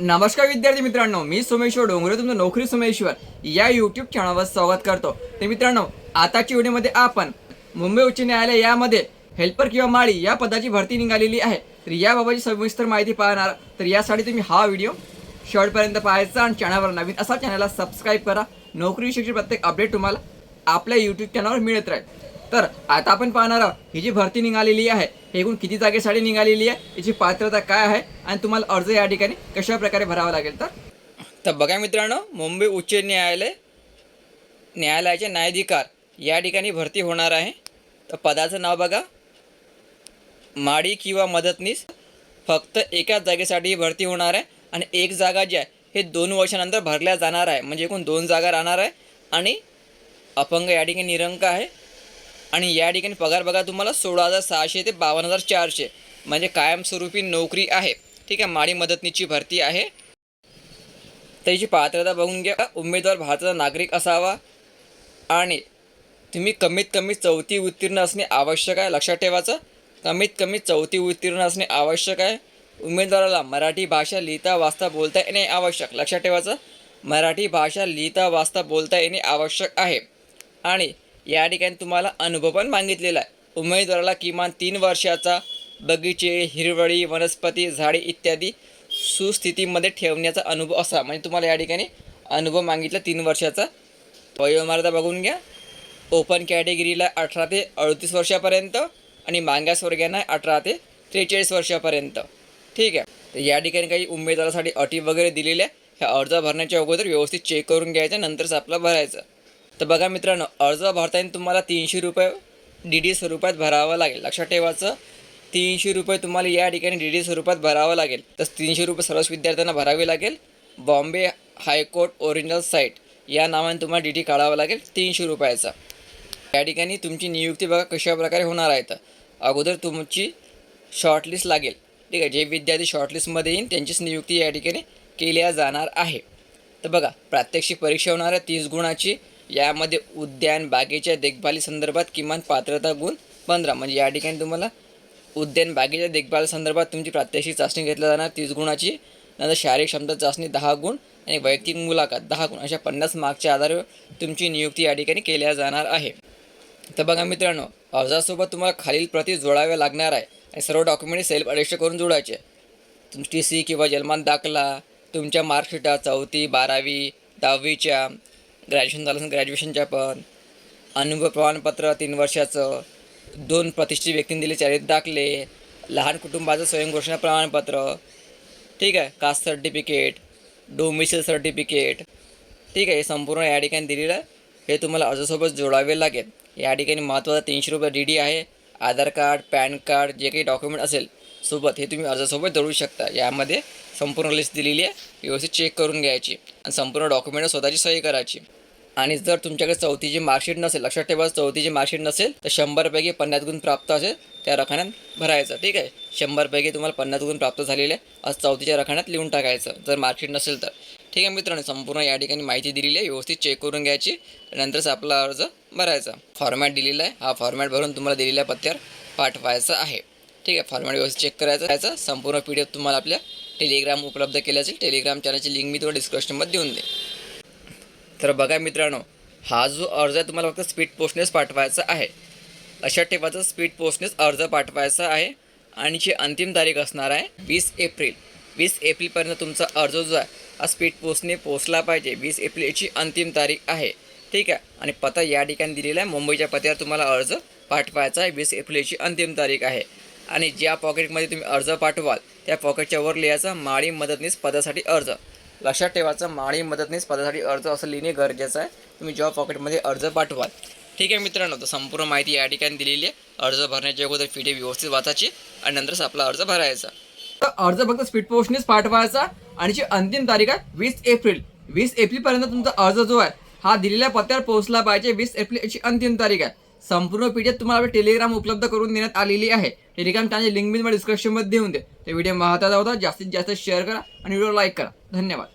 नमस्कार विद्यार्थी मित्रांनो मी सोमेश्वर डोंगरे तुमचं नोकरी सोमेश्वर या यूट्यूब चॅनलवर स्वागत करतो. तर मित्रांनो आताच्या व्हिडिओमध्ये आपण मुंबई उच्च न्यायालय यामध्ये हेल्पर किंवा माळी या पदाची भरती निघालेली आहे. तर याबाबतची सविस्तर माहिती पाहणार. तर यासाठी तुम्ही हा व्हिडिओ शेवटपर्यंत पाहायचा आणि चॅनलवर नवीन असा चॅनलला सबस्क्राईब करा. नोकरी विषयीची प्रत्येक अपडेट तुम्हाला आपल्या यूट्यूब चॅनलवर मिळत राहील. तर आता आपण पाहणार आहोत ही जी भरती निघालेली आहे हे एकूण किती जागेसाठी निघालेली आहे याची पात्रता काय आहे आणि तुम्हाला अर्ज या ठिकाणी कशा प्रकारे भरावा लागेल तर? तर बघा मित्रांनो मुंबई उच्च न्यायालय न्यायालयाचे न्यायाधिकार या ठिकाणी भरती होणार आहे. तर पदाचं नाव बघा. माडी किंवा मदतनीस फक्त एकाच जागेसाठी भरती होणार आहे आणि एक जागा जी आहे हे दोन वर्षानंतर भरल्या जाणार आहे. म्हणजे एकूण दोन जागा राहणार आहे आणि अपंग या ठिकाणी निरंक आहे. आणि या ठिकाणी पगार बघा तुम्हाला सोळा हजार सहाशे ते बावन्न हजार चारशे. म्हणजे कायमस्वरूपी नोकरी आहे. ठीक आहे माडी मदतनीची भरती आहे. त्याची पात्रता बघून घ्या. उमेदवार भारताचा नागरिक असावा. आणि तुम्ही कमीत कमी चौथी उत्तीर्ण असणे आवश्यक आहे. लक्षात ठेवायचं कमीत कमी चौथी उत्तीर्ण असणे आवश्यक आहे. उमेदवाराला मराठी भाषा लिहिता वाचता बोलता येणे आवश्यक. लक्षात ठेवायचं मराठी भाषा लिहिता वाचता बोलता येणे आवश्यक आहे. आणि या ठिकाणी तुम्हाला अनुभव पण मागितलेला आहे. उमेदवाराला किमान तीन वर्षाचा बगीचे हिरवळी वनस्पती झाडे इत्यादी सुस्थितीमध्ये ठेवण्याचा अनुभव असा. म्हणजे तुम्हाला या ठिकाणी अनुभव मागितला तीन वर्षाचा. वयोमर्यादा बघून घ्या. ओपन कॅटेगरीला अठरा ते अडतीस वर्षापर्यंत आणि मागासवर्गीयांना अठरा ते त्रेचाळीस वर्षापर्यंत. ठीक आहे? तर या ठिकाणी काही उमेदवारासाठी अटी वगैरे दिलेल्या आहे. ह्या अर्ज भरण्याच्या अगोदर व्यवस्थित चेक करून घ्यायचं नंतरच आपला भरायचं. तर बघा मित्रांनो अर्ज भरताना तुम्हाला तीनशे रुपये डी डी स्वरूपात भरावं लागेल. लक्षात ठेवायचं तीनशे रुपये तुम्हाला या ठिकाणी डी डी स्वरूपात भरावं लागेल. तर तीनशे रुपये सर्वच विद्यार्थ्यांना भरावे लागेल. बॉम्बे हायकोर्ट ओरिजिनल साईट या नावाने तुम्हाला डी डी काढावा लागेल तीनशे रुपयाचा. या ठिकाणी तुमची नियुक्ती बघा कशाप्रकारे होणार आहे. तर अगोदर तुमची शॉर्टलिस्ट लागेल. ठीक आहे जे विद्यार्थी शॉर्टलिस्टमध्ये येईल त्यांचीच नियुक्ती या ठिकाणी केल्या जाणार आहे. तर बघा प्रात्यक्षिक परीक्षा होणार आहे तीस गुणाची. यामध्ये उद्यान बागेच्या देखभाली संदर्भात किमान पात्रता गुण पंधरा. म्हणजे या ठिकाणी तुम्हाला उद्यान बागेच्या देखभाल संदर्भात तुमची प्रात्यक्षिक चाचणी घेतल्या जाणार. तीस गुणाची नंतर शारीरिक क्षमता चाचणी दहा गुण आणि वैयक्तिक मुलाखत दहा गुण. अशा पन्नास मार्कच्या आधारे तुमची नियुक्ती या ठिकाणी केल्या जाणार आहे. तर बघा मित्रांनो अर्जासोबत तुम्हाला खालील प्रती जोडाव्या लागणार आहे. आणि सर्व डॉक्युमेंट सेल्फ अरेस्ट करून जोडायचे. तुमची टी सी किंवा जन्मान दाखला तुमच्या मार्कशीटा चौथी बारावी दहावीच्या ग्रॅज्युएशन झालं असेल ग्रॅज्युएशनच्या पण. अनुभव प्रमाणपत्र तीन वर्षाचं. दोन प्रतिष्ठित व्यक्तींनी दिले चारित दाखले. लहान कुटुंबाचं स्वयंघोषणा प्रमाणपत्र. ठीक आहे कास्ट सर्टिफिकेट डोमिसाईल सर्टिफिकेट. ठीक आहे हे संपूर्ण या ठिकाणी दिलेलं आहे. हे तुम्हाला अर्जासोबत जोडावे लागेल. या ठिकाणी महत्त्वाचा तीनशे रुपये डी डी आहे. आधार कार्ड पॅन कार्ड जे काही डॉक्युमेंट असेल सोबत हे तुम्ही अर्जासोबत जोडू शकता. यामध्ये संपूर्ण लिस्ट दिलेली आहे. व्यवस्थित चेक करून घ्यायची. आणि संपूर्ण डॉक्युमेंट स्वतःची सही करायची. आणि जर तुमच्याकडे चौथीची मार्कशीट नसेल लक्षात ठेवा चौथीची मार्कशीट नसेल तर शंभरपैकी पन्नास गुण प्राप्त असेल त्या रखान्यात भरायचं ठीक आहे? शंभरपैकी तुम्हाला पन्नास गुण प्राप्त झालेले आहे आज चौथीच्या रखान्यात लिहून टाकायचं जर मार्कशीट नसेल तर. ठीक आहे मित्रांनो संपूर्ण या ठिकाणी माहिती दिलेली आहे व्यवस्थित चेक करून घ्यायची नंतरच आपला अर्ज भरायचा. फॉर्मॅट दिलेला आहे. हा फॉर्मॅट भरून तुम्हाला दिलेल्या पत्त्यावर पाठवायचा आहे. ठीक आहे फॉर्मॅट व्यवस्थित चेक करायचं त्याचा संपूर्ण पी डी एफ तुम्हाला आपल्या टेलिग्राम उपलब्ध केल्या असेल. टेलिग्राम चॅनलची लिंक मी तुम्हाला डिस्क्रिप्शनमध्ये देऊन देईन. तर बघा मित्रांनो हा जो अर्ज आहे तुम्हाला फक्त स्पीड पोस्टनेच पाठवायचा आहे. अशा टेपाचा स्पीड पोस्टनेच अर्ज पाठवायचा आहे आणि जी अंतिम तारीख असणार आहे वीस एप्रिल. वीस एप्रिलपर्यंत तुमचा अर्ज जो आहे हा स्पीड पोस्टने पोचला पाहिजे. वीस एप्रिल याची अंतिम तारीख आहे. ठीक आहे? आणि पत्ता या ठिकाणी दिलेला आहे मुंबईच्या पत्त्यावर तुम्हाला अर्ज पाठवायचा आहे. वीस एप्रिलची अंतिम तारीख आहे. आणि ज्या पॉकेटमध्ये तुम्ही अर्ज पाठवाल त्या पॉकेटच्या वर लिहायचा माळी मदतनीस पदासाठी अर्ज. लक्षात ठेवायचं माळी मदतनीस पदासाठी अर्ज असं लिहिणे गरजेचं आहे. तुम्ही जॉब पॉकेटमध्ये अर्ज पाठवाल. ठीक आहे मित्रांनो तर संपूर्ण माहिती या ठिकाणी दिलेली आहे. अर्ज भरण्याच्या अगोदर फीडे व्यवस्थित वाचायची आणि नंतरच आपला अर्ज भरायचा. तर अर्ज फक्त स्पीड पोस्टनेच पाठवायचा आणि जी अंतिम तारीख आहे वीस एप्रिल. वीस एप्रिलपर्यंत तुमचा अर्ज जो आहे हा दिलेल्या पत्त्यावर पोहोचला पाहिजे. वीस एप्रिल याची अंतिम तारीख आहे. संपूर्ण पी डी एफ तुम्हाला टेलिग्राम उपलब्ध करून देण्यात आलेली आहे. टेलिग्राम चॅनल लिंक मी तुम्हाला डिस्क्रिप्शनमध्ये देऊन दे ते व्हिडिओ महत्त्वाचा होता. जास्तीत जास्त शेअर करा आणि व्हिडिओ लाईक करा. धन्यवाद.